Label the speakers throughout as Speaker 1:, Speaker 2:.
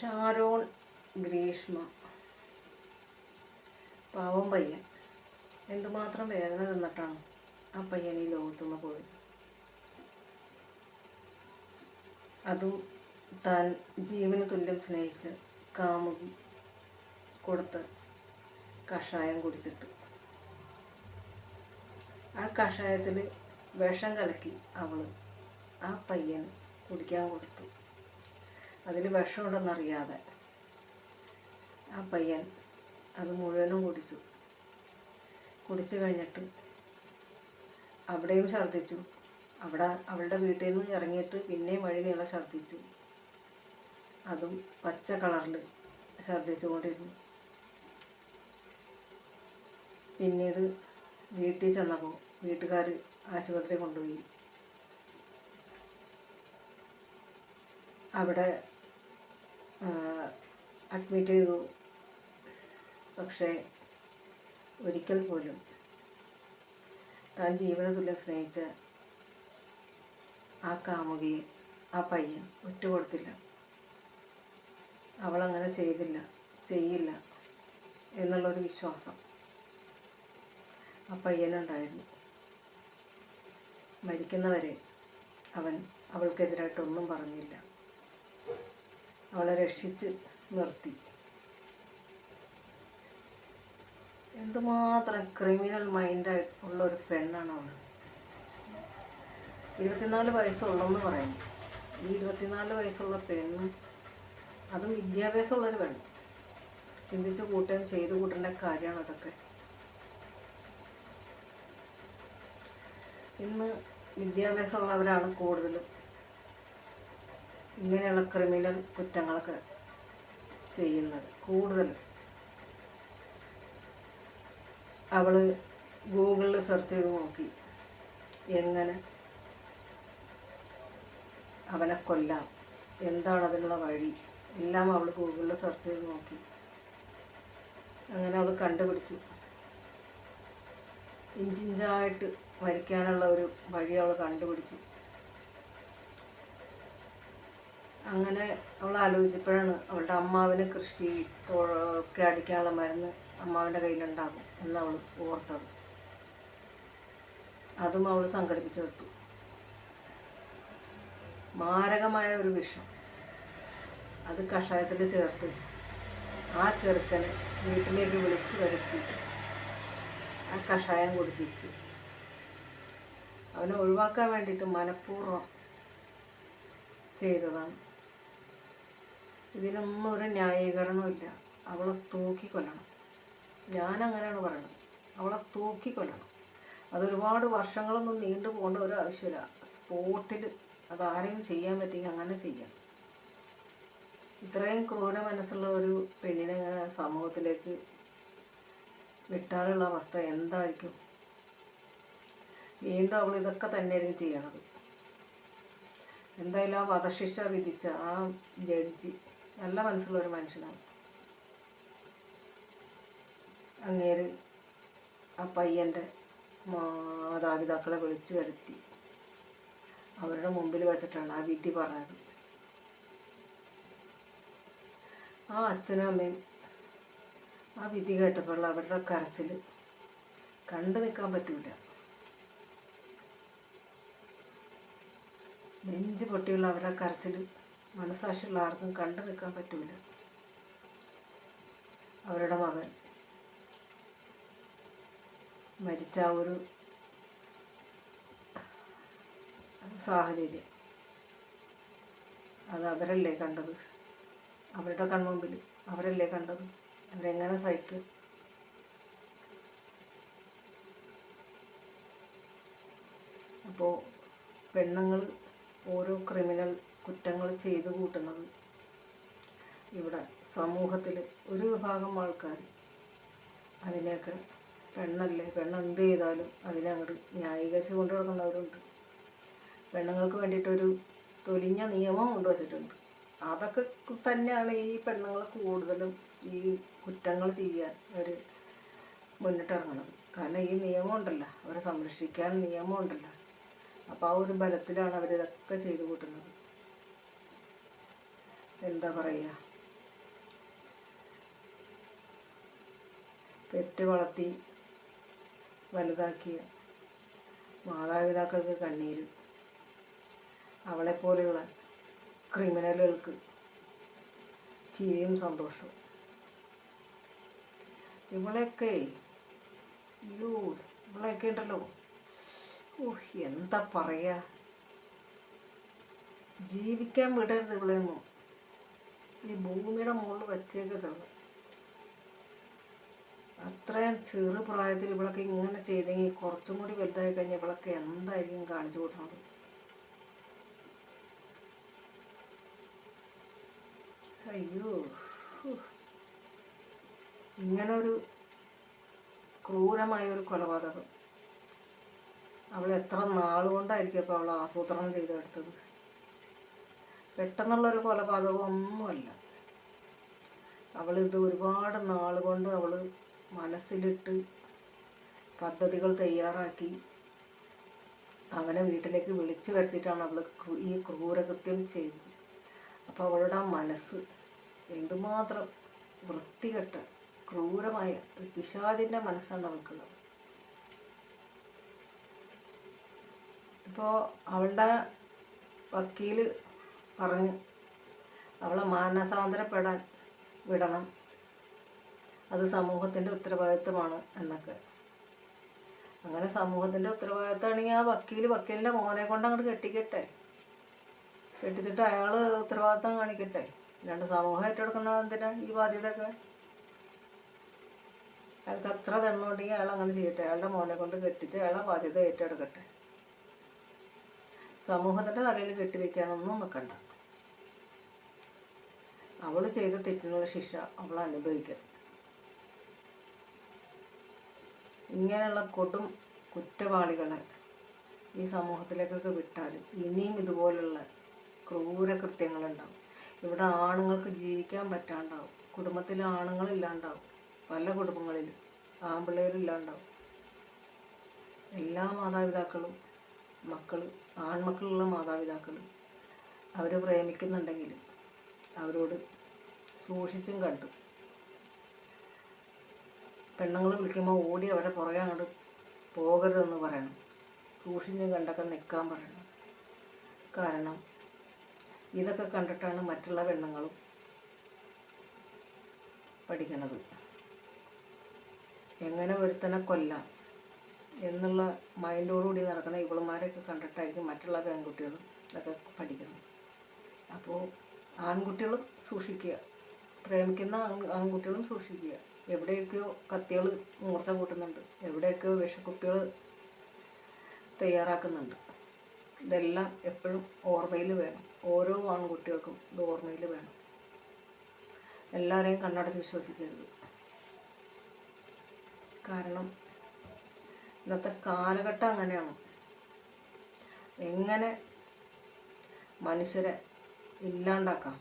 Speaker 1: ഷാരോൺ ഗ്രീഷ്മ. പാവം പയ്യൻ. എന്തുമാത്രം വേദന തിന്നിട്ടാണ് ആ പയ്യൻ ഈ ലോകത്തുനിന്ന് പോയത്? അതും താൻ ജീവന് തുല്യം സ്നേഹിച്ച് കാമുകി കൊടുത്ത് കഷായം കുടിച്ചിട്ട്. ആ കഷായത്തിൽ വിഷം കലക്കി അവൾ ആ പയ്യൻ കുടിക്കാൻ കൊടുത്തു. അതിൽ വിഷമുണ്ടെന്നറിയാതെ ആ പയ്യൻ അത് മുഴുവനും കുടിച്ചു. കുടിച്ചു കഴിഞ്ഞിട്ട് അവിടെയും ഛർദ്ദിച്ചു. അവിടെ അവളുടെ വീട്ടിൽ നിന്ന് ഇറങ്ങിയിട്ട് പിന്നെയും വഴി നീളം ഛർദ്ദിച്ചു. അതും പച്ച കളറിൽ ഛർദ്ദിച്ചുകൊണ്ടിരുന്നു പിന്നീട് വീട്ടിൽ ചെന്നപ്പോൾ വീട്ടുകാർ ആശുപത്രി കൊണ്ടുപോയി. അവിടെ അഡ്മിറ്റ് ചെയ്തു. പക്ഷേ ഒരിക്കൽ പോലും താൻ ജീവനതുല്യം സ്നേഹിച്ച ആ കാമുകിയെ ആ പയ്യൻ ഒറ്റ കൊടുത്തില്ല അവളങ്ങനെ ചെയ്തില്ല ചെയ്യില്ല എന്നുള്ളൊരു വിശ്വാസം ആ പയ്യനുണ്ടായിരുന്നു. മരിക്കുന്നവരെ അവൻ അവൾക്കെതിരായിട്ടൊന്നും പറഞ്ഞില്ല. അവളെ രക്ഷിച്ച് നിർത്തി. എന്തുമാത്രം ക്രിമിനൽ മൈൻഡായി ഉള്ള ഒരു പെണ്ണാണ് അവൾ ഇരുപത്തിനാല് വയസ്സുള്ളെന്ന് പറയും. ഈ ഇരുപത്തിനാല് വയസ്സുള്ള പെണ്ണ് അതും വിദ്യാഭ്യാസമുള്ളൊരു പെണ്ണ്. ചിന്തിച്ച് കൂട്ടുകയും ചെയ്തു കൂട്ടേണ്ട കാര്യമാണ് അതൊക്കെ. ഇന്ന് വിദ്യാഭ്യാസമുള്ളവരാണ് കൂടുതലും. ഇങ്ങനെയുള്ള ക്രിമിനൽ കുറ്റങ്ങളൊക്കെ ചെയ്യുന്നത്. കൂടുതൽ അവൾ ഗൂഗിളിൽ സെർച്ച് ചെയ്ത് നോക്കി. എങ്ങനെ അവനെ കൊല്ലാം? എന്താണ് അതിനുള്ള വഴി? എല്ലാം അവൾ ഗൂഗിളിൽ സെർച്ച് ചെയ്ത് നോക്കി. അങ്ങനെ അവൾ കണ്ടുപിടിച്ചു. ഇഞ്ചിഞ്ചായിട്ട് മരിക്കാനുള്ള ഒരു വഴി അവൾ കണ്ടുപിടിച്ചു. അങ്ങനെ അവൾ ആലോചിച്ചപ്പോഴാണ് അവളുടെ അമ്മാവിന് കൃഷി ഒക്കെ അടിക്കാനുള്ള മരുന്ന് അമ്മാവിന്റെ കയ്യിലുണ്ടാകും എന്ന് അവൾ ഓർത്തത്. അതും അവൾ സംഘടിപ്പിച്ചെടുത്തു മാരകമായ ഒരു വിഷം. അത് കഷായത്തിൽ ചേർത്ത് ആ ചെറുക്കനെ വീട്ടിലേക്ക് വിളിച്ച് വരുത്തി. ആ കഷായം കുടിപ്പിച്ച്. അവനെ ഒഴിവാക്കാൻ വേണ്ടിയിട്ട് മനഃപൂർവം ചെയ്തതാണ്. ഇതിനൊന്നും ഒരു ന്യായീകരണമില്ല അവളെ തൂക്കിക്കൊല്ലണം ഞാൻ അങ്ങനെയാണ് പറയുന്നത്. അവളെ തൂക്കിക്കൊല്ലണം അതൊരുപാട് വർഷങ്ങളൊന്നും നീണ്ടു പോകേണ്ട ഒരു ആവശ്യമില്ല. സ്പോട്ടിൽ അതാരെങ്കിലും ചെയ്യാൻ പറ്റിയെങ്കിൽ അങ്ങനെ ചെയ്യാം. ഇത്രയും ക്രൂര മനസ്സുള്ള ഒരു പെണ്ണിനെ ഇങ്ങനെ സമൂഹത്തിലേക്ക് വിട്ടാലുള്ള അവസ്ഥ എന്തായിരിക്കും? വീണ്ടും അവൾ ഇതൊക്കെ തന്നെയായിരിക്കും ചെയ്യണത്. എന്തായാലും ആ വധശിക്ഷ വിധിച്ച ആ ജഡ്ജി നല്ല മനസ്സുള്ള ഒരു മനുഷ്യനാണ്. അങ്ങേര് ആ പയ്യന്റെ മാതാപിതാക്കളെ വിളിച്ചു വരുത്തി അവരുടെ മുമ്പിൽ വെച്ചിട്ടാണ് ആ വിധി പറഞ്ഞത്. ആ അച്ഛനും അമ്മയും ആ വിധി കേട്ടപ്പോൾ അവരുടെ കരച്ചിൽ കണ്ടു നിൽക്കാൻ പറ്റൂല. നെഞ്ച് പൊട്ടിയുള്ള അവരുടെ കരച്ചിൽ മനസാക്ഷിയുള്ള ആർക്കും കണ്ടു നിൽക്കാൻ പറ്റൂല. അവരുടെ മകൻ മരിച്ച ഒരു സാഹചര്യം. അത് അവരല്ലേ കണ്ടത്? അവരുടെ കൺമുമ്പിൽ അവരല്ലേ കണ്ടത്? അവരെങ്ങനെ സഹിക്കും? അപ്പോൾ പെണ്ണുങ്ങൾ ഓരോ ക്രിമിനൽ കുറ്റങ്ങൾ ചെയ്തു കൂട്ടുന്നത്. ഇവിടെ സമൂഹത്തിൽ ഒരു വിഭാഗം ആൾക്കാർ അതിനെയൊക്കെ പെണ്ണല്ലേ പെണ്ണ് എന്ത് ചെയ്താലും അതിനങ്ങോട്ട് ന്യായീകരിച്ച് കൊണ്ടു നടക്കുന്നവരുണ്ട്. പെണ്ണുങ്ങൾക്ക് വേണ്ടിയിട്ടൊരു തൊലിഞ്ഞ നിയമം കൊണ്ടുവച്ചിട്ടുണ്ട് അതൊക്കെ തന്നെയാണ് ഈ പെണ്ണുങ്ങൾ കൂടുതലും ഈ കുറ്റങ്ങൾ ചെയ്യാൻ അവർ മുന്നിട്ടിറങ്ങുന്നത് കാരണം ഈ നിയമം ഉണ്ടല്ലോ അവരെ സംരക്ഷിക്കാൻ നിയമം ഉണ്ടല്ലോ. അപ്പോൾ ആ ഒരു ബലത്തിലാണ് അവരിതൊക്കെ ചെയ്തു കൂട്ടുന്നത്. എന്താ പറയുക പെറ്റ് വളർത്തി വലുതാക്കിയ മാതാപിതാക്കൾക്ക് കണ്ണീര് അവളെപ്പോലെയുള്ള ക്രിമിനലുകൾക്ക് ചിരിയും സന്തോഷവും. ഇവളെയൊക്കെ അയ്യോ ഇവളെയൊക്കെ ഉണ്ടല്ലോ. ഓഹ് എന്താ പറയുക ജീവിക്കാൻ വിടരുത് ഇവളെയൊന്നും. ഈ ഭൂമിയുടെ മുകളിൽ വെച്ചേക്കത്തുള്ളൂ അത്രയും ചെറു പ്രായത്തിൽ ഇവളൊക്കെ ഇങ്ങനെ ചെയ്തെങ്കിൽ കുറച്ചും കൂടി വലുതായി കഴിഞ്ഞാൽ ഇവളൊക്കെ എന്തായിരിക്കും കാണിച്ചു കൊടുക്കുന്നത് അയ്യോ ഇങ്ങനെ ഇങ്ങനൊരു ക്രൂരമായ ഒരു കൊലപാതകം. അവൾ എത്ര നാളുകൊണ്ടായിരിക്കും അപ്പോൾ അവൾ ആസൂത്രണം ചെയ്തെടുത്തത്? പെട്ടെന്നുള്ളൊരു കൊലപാതകം ഒന്നുമല്ല അവളിത് ഒരുപാട് നാൾ കൊണ്ട് അവൾ മനസ്സിലിട്ട് പദ്ധതികൾ തയ്യാറാക്കി. അവനെ വീട്ടിലേക്ക് വിളിച്ചു വരുത്തിയിട്ടാണ് അവൾ ഈ ക്രൂരകൃത്യം ചെയ്തത്. അപ്പോൾ അവളുടെ മനസ്സ് എന്തുമാത്രം വൃത്തികെട്ട ക്രൂരമായ പിശാദിന്റെ മനസ്സാണ് അവൾക്കുള്ളത്. ഇപ്പോൾ അവളുടെ വക്കീൽ പറഞ്ഞു അവളെ മാനസാന്തരപ്പെടാൻ വിടണം. അത് സമൂഹത്തിന്റെ ഉത്തരവാദിത്വമാണ് എന്നൊക്കെ. അങ്ങനെ സമൂഹത്തിന്റെ ഉത്തരവാദിത്തമാണെങ്കിൽ ആ വക്കീൽ വക്കീലിന്റെ മോനെ കൊണ്ട് അങ്ങോട്ട് കെട്ടിക്കട്ടെ. കെട്ടിച്ചിട്ട് അയാൾ ഉത്തരവാദിത്തം കാണിക്കട്ടെ. രണ്ട് സമൂഹം ഏറ്റെടുക്കുന്ന എന്തിനാ ഈ ബാധ്യതയൊക്കെ? അയാൾക്ക് അത്ര തെണ്ണുണ്ടെങ്കിൽ അയാൾ അങ്ങനെ ചെയ്യട്ടെ. അയാളുടെ മോനെ കൊണ്ട് കെട്ടിച്ച് അയാളെ ബാധ്യത ഏറ്റെടുക്കട്ടെ. സമൂഹത്തിന്റെ തലയിൽ കെട്ടിവെക്കാനൊന്നും നിൽക്കണ്ട അവൾ ചെയ്ത തെറ്റിനുള്ള ശിക്ഷ അവൾ അനുഭവിക്കും ഇങ്ങനെയുള്ള കൊടും കുറ്റവാളികളെ ഈ സമൂഹത്തിലേക്കൊക്കെ വിട്ടാൽ ഇനിയും ഇതുപോലുള്ള ക്രൂര കൃത്യങ്ങളുണ്ടാവും. ഇവിടെ ആണുങ്ങൾക്ക് ജീവിക്കാൻ പറ്റാണ്ടാവും. കുടുംബത്തിൽ ആണുങ്ങളില്ലാണ്ടാവും പല കുടുംബങ്ങളിലും ആൺപിള്ളേരില്ലാണ്ടാവും എല്ലാ മാതാപിതാക്കളും മക്കൾ ആൺമക്കളുള്ള മാതാപിതാക്കൾ അവർ പ്രേമിക്കുന്നുണ്ടെങ്കിൽ അവരോട് സൂക്ഷിച്ചും കണ്ടു. പെണ്ണുങ്ങൾ വിളിക്കുമ്പോൾ ഓടി അവരെ പുറകെ അങ്ങോട്ട് പോകരുതെന്ന് പറയണം. സൂക്ഷിച്ചും കണ്ടൊക്കെ നിൽക്കാൻ പറയണം. കാരണം ഇതൊക്കെ കണ്ടിട്ടാണ് മറ്റുള്ള പെണ്ണുങ്ങളും പഠിക്കണത്. എങ്ങനെ ഒരുത്തനെ കൊല്ലാം എന്നുള്ള മൈൻഡോടുകൂടി നടക്കുന്ന ഇവളുമാരെയൊക്കെ കണ്ടിട്ടായിരിക്കും മറ്റുള്ള പെൺകുട്ടികളും ഇതൊക്കെ പഠിക്കുന്നത്. അപ്പോൾ ആൺകുട്ടികളും സൂക്ഷിക്കുക. പ്രേമിക്കുന്ന ആൺ ആൺകുട്ടികളും സൂക്ഷിക്കുക. എവിടെയൊക്കെയോ കത്തികൾ മൂർച്ച കൂട്ടുന്നുണ്ട്. എവിടെയൊക്കെയോ വിഷക്കുപ്പികൾ തയ്യാറാക്കുന്നുണ്ട്. ഇതെല്ലാം എപ്പോഴും ഓർമ്മയിൽ വേണം. ഓരോ ആൺകുട്ടികൾക്കും ഇത് ഓർമ്മയിൽ വേണം. എല്ലാവരെയും കണ്ണടച്ച് വിശ്വസിക്കരുത്. കാരണം ഇന്നത്തെ കാലഘട്ടം അങ്ങനെയാണ്. എങ്ങനെ മനുഷ്യരെ ഇല്ലാണ്ടാക്കാം.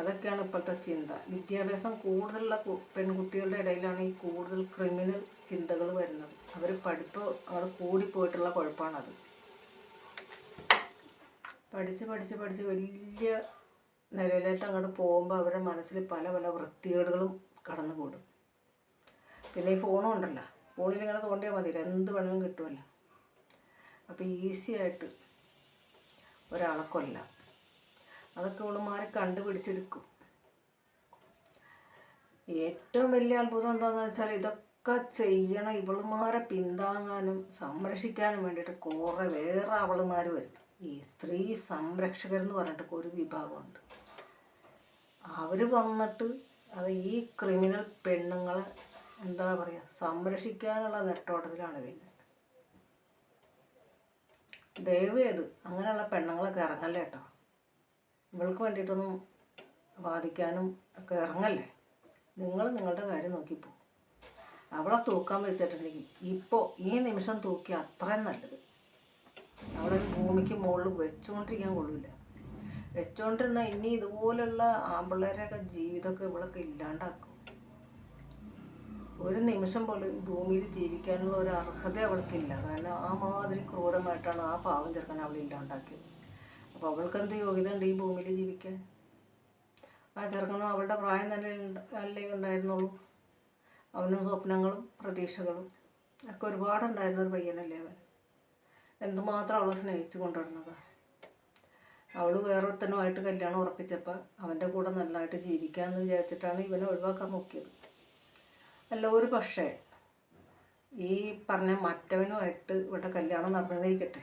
Speaker 1: അതൊക്കെയാണ് ഇപ്പോഴത്തെ ചിന്ത. വിദ്യാഭ്യാസം കൂടുതലുള്ള പെൺകുട്ടികളുടെ ഇടയിലാണ് ഈ കൂടുതൽ ക്രിമിനൽ ചിന്തകൾ വരുന്നത്. അവർ പഠിപ്പ് അവിടെ കൂടിപ്പോയിട്ടുള്ള കുഴപ്പമാണത്. പഠിച്ച് പഠിച്ച് പഠിച്ച് വലിയ നിലയിലായിട്ട് അങ്ങോട്ട് പോകുമ്പോൾ അവരുടെ മനസ്സിൽ പല പല വൃത്തികേടുകളും കടന്നു കൂടും പിന്നെ ഈ ഫോണും ഉണ്ടല്ലോ. ഫോണിൽ ഇങ്ങനെ തോണ്ടിയാൽ മതി. എന്ത് വേണമെങ്കിലും കിട്ടുമല്ലോ അപ്പോൾ ഈസി ആയിട്ട് ഒരാളെ കൊല്ലാം. അതൊക്കെ ഇവളുമാരെ കണ്ടുപിടിച്ചെടുക്കും. ഏറ്റവും വലിയ അത്ഭുതം എന്താണെന്ന് വെച്ചാൽ ഇതൊക്കെ ചെയ്യണ ഇവളുമാരെ പിന്താങ്ങാനും സംരക്ഷിക്കാനും വേണ്ടിയിട്ട് കുറേ വേറെ അവളുമാർ വരും. ഈ സ്ത്രീ സംരക്ഷകരെന്ന് പറഞ്ഞിട്ട് ഒരു വിഭാഗമുണ്ട്. അവർ വന്നിട്ട് അത് ഈ ക്രിമിനൽ പെണ്ണുങ്ങളെ എന്താ പറയുക സംരക്ഷിക്കാനുള്ള നെട്ടോട്ടത്തിലാണ് പിന്നെ ദയവ് ചെയ്ത് അങ്ങനെയുള്ള പെണ്ണുങ്ങളൊക്കെ ഇറങ്ങല്ലേ കേട്ടോ? ഇവൾക്ക് വേണ്ടിയിട്ടൊന്നും ബാധിക്കാനും ഒക്കെ ഇറങ്ങല്ലേ? നിങ്ങൾ നിങ്ങളുടെ കാര്യം നോക്കിപ്പോ. അവളെ തൂക്കാൻ വെച്ചിട്ടുണ്ടെങ്കിൽ ഇപ്പോൾ ഈ നിമിഷം തൂക്കി അത്രയും നല്ലത്. അവളെ ഭൂമിക്ക് മുകളിൽ വെച്ചുകൊണ്ടിരിക്കാൻ കൊള്ളില്ല വെച്ചുകൊണ്ടിരുന്ന ഇനി ഇതുപോലുള്ള ആമ്പിള്ളേരെയൊക്കെ ജീവിതമൊക്കെ ഇവളൊക്കെ ഇല്ലാണ്ടാക്കും. ഒരു നിമിഷം പോലും ഭൂമിയിൽ ജീവിക്കാനുള്ള ഒരു അർഹത അവൾക്കില്ല. കാരണം ആ മാതിരി ക്രൂരമായിട്ടാണ് ആ പാവം ചെറുക്കൻ അവൾ ഇല്ലാണ്ടാക്കിയത്. അപ്പോൾ അവൾക്ക് എന്ത് യോഗ്യത ഉണ്ട് ഈ ഭൂമിയിൽ ജീവിക്കാൻ? ആ ചെറുക്കനും അവളുടെ പ്രായം തന്നെ അല്ലേ ഉണ്ടായിരുന്നുള്ളൂ. അവനും സ്വപ്നങ്ങളും പ്രതീക്ഷകളും ഒക്കെ ഒരുപാടുണ്ടായിരുന്ന ഒരു പയ്യനല്ലേ അവൻ. എന്തുമാത്രം അവളെ സ്നേഹിച്ചു കൊണ്ടുവരുന്നത്. അവൾ വേറൊരുത്തനുമായിട്ട് കല്യാണം ഉറപ്പിച്ചപ്പോൾ അവന്റെ കൂടെ നല്ലതായിട്ട് ജീവിക്കാമെന്ന് വിചാരിച്ചിട്ടാണ് ഇവനെ ഒഴിവാക്കാൻ നോക്കിയത്. അല്ല ഒരു പക്ഷേ ഈ പറഞ്ഞ മറ്റവനുമായിട്ട് ഇവിടെ കല്യാണം നടന്നിരിക്കട്ടെ.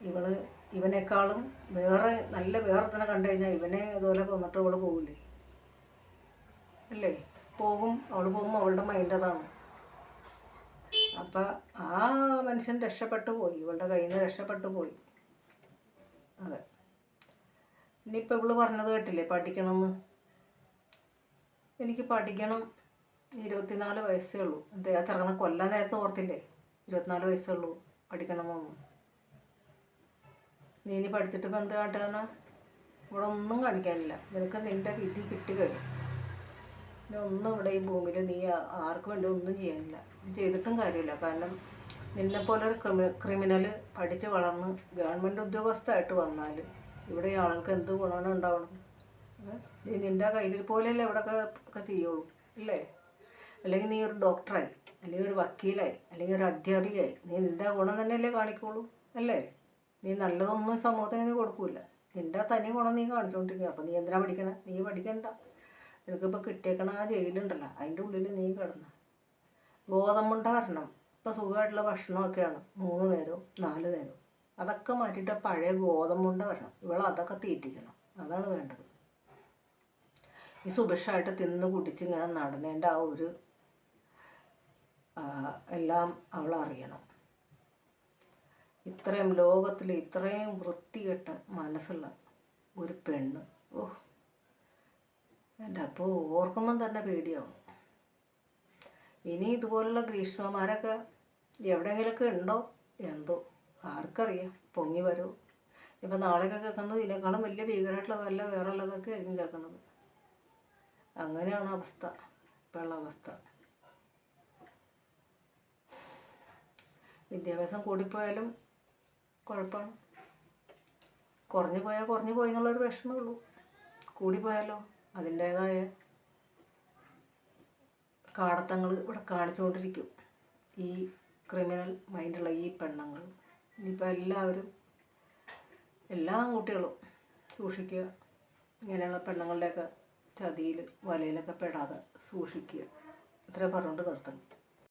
Speaker 1: ഇവൾ ഇവനേക്കാളും വേറെ നല്ല വേറെ തന്നെ കണ്ടു കഴിഞ്ഞാൽ ഇവനെ ഇതുപോലെ കൊന്നിട്ട് അവൾ പോകില്ലേ അല്ലേ? പോകും അവൾ പോകുമ്പോൾ അവളുടെ മൈൻഡ് അതാണ്. അപ്പം ആ മനുഷ്യൻ രക്ഷപ്പെട്ടു പോയി ഇവളുടെ കയ്യിൽ നിന്ന് രക്ഷപ്പെട്ടു പോയി. അതെ. ഇനിയിപ്പോൾ ഇവൾ പറഞ്ഞത് കേട്ടില്ലേ പഠിക്കണമെന്ന്? എനിക്ക് പഠിക്കണം ഇരുപത്തിനാല് വയസ്സേ ഉള്ളൂ. എന്താ ആ ചെറുക്കനെ കൊല്ലാൻ നേരത്തെ ഓർത്തില്ലേ? ഇരുപത്തിനാല് വയസ്സേ ഉള്ളൂ പഠിക്കണമെന്നും നീ ഇനി പഠിച്ചിട്ട് ഇപ്പം എന്ത് ഇവിടെ ഒന്നും കാണിക്കാനില്ല. നിനക്ക് നിന്റെ വിധി കിട്ടി കഴിഞ്ഞു. പിന്നെ ഒന്നും ഇവിടെ ഈ ഭൂമിയിൽ നീ ആർക്ക് വേണ്ടി ഒന്നും ചെയ്യാനില്ല. ചെയ്തിട്ടും കാര്യമില്ല. കാരണം നിന്നെപ്പോലെ ഒരു ക്രിമി ക്രിമിനൽ പഠിച്ച് വളർന്ന് ഗവൺമെന്റ് ഉദ്യോഗസ്ഥമായിട്ട് വന്നാൽ ഇവിടെ ഈ ആളുകൾക്ക് എന്ത് ഗുണമാണ് ഉണ്ടാവണം നീ നിന്റെ കയ്യിൽ പോലെയല്ലേ ഇവിടെ ഒക്കെ ചെയ്യുള്ളൂ. ഇല്ലേ? അല്ലെങ്കിൽ നീ ഒരു ഡോക്ടറായി അല്ലെങ്കിൽ ഒരു വക്കീലായി അല്ലെങ്കിൽ ഒരു അധ്യാപികയായി നീ നിന്റെ ഗുണം തന്നെയല്ലേ കാണിക്കുള്ളൂ അല്ലേ? നീ നല്ലതൊന്നും സമൂഹത്തിന് നീ കൊടുക്കൂല. നിന്റെ തനി ഗുണം നീ കാണിച്ചുകൊണ്ടിരിക്കുക അപ്പം നീ എന്തിനാ പഠിക്കണേ? നീ പഠിക്കണ്ട. നിനക്കിപ്പോൾ കിട്ടിയേക്കണ ആ ജയിലുണ്ടല്ലോ അതിന്റെ ഉള്ളിൽ നീ കിടന്ന. ഗോതമ്പുണ്ട വരണം. ഇപ്പം സുഖമായിട്ടുള്ള ഭക്ഷണമൊക്കെയാണ്. മൂന്ന് നേരവും നാല് നേരവും. അതൊക്കെ മാറ്റിയിട്ട് പഴയ ഗോതമ്പുണ്ട വരണം. ഇവൾ അതൊക്കെ തീറ്റിക്കണം. അതാണ് വേണ്ടത്. ഈ സുഭിക്ഷമായിട്ട് തിന്ന് കുടിച്ച് ഇങ്ങനെ നടന്നതിന്റെ ആ ഒരു എല്ലാം അവൾ അറിയണം. ഇത്രയും ലോകത്തിൽ ഇത്രയും വൃത്തികെട്ട മനസ്സുള്ള ഒരു പെണ്ണ്. ഓ എന്റെ അപ്പോൾ ഓർക്കുമ്പം തന്നെ പേടിയാവും. ഇനി ഇതുപോലുള്ള ഗ്രീഷ്മമാരൊക്കെ എവിടെയെങ്കിലുമൊക്കെ ഉണ്ടോ? എന്തോ ആർക്കറിയാം. പൊങ്ങി വരൂ. ഇപ്പം നാളെയൊക്കെ കേൾക്കുന്നത് ഇതിനേക്കാളും വലിയ ഭീകരമായിട്ടുള്ള വല്ല വേറെ ഉള്ളതൊക്കെ ആയിരിക്കും കേൾക്കുന്നത്. അങ്ങനെയാണ് അവസ്ഥ ഇപ്പോഴുള്ള അവസ്ഥ. വിദ്യാഭ്യാസം കൂടിപ്പോയാലും കുഴപ്പമാണ്. കുറഞ്ഞു പോയാൽ കുറഞ്ഞു പോയി എന്നുള്ളൊരു വിഷമേ ഉള്ളൂ കൂടിപ്പോയാലോ? അതിന്റേതായ കാടത്തങ്ങൾ ഇവിടെ കാണിച്ചുകൊണ്ടിരിക്കും. ഈ ക്രിമിനൽ മൈൻഡുള്ള ഈ പെണ്ണുങ്ങൾ. ഇനിയിപ്പോൾ എല്ലാവരും എല്ലാ ആൺകുട്ടികളും സൂക്ഷിക്കുക. ഇങ്ങനെയുള്ള പെണ്ണുങ്ങളുടെയൊക്കെ ചതിയിൽ വലയിലൊക്കെ പെടാതെ സൂക്ഷിക്കുക. ഇത്രയും പറഞ്ഞുകൊണ്ട് നിർത്തണം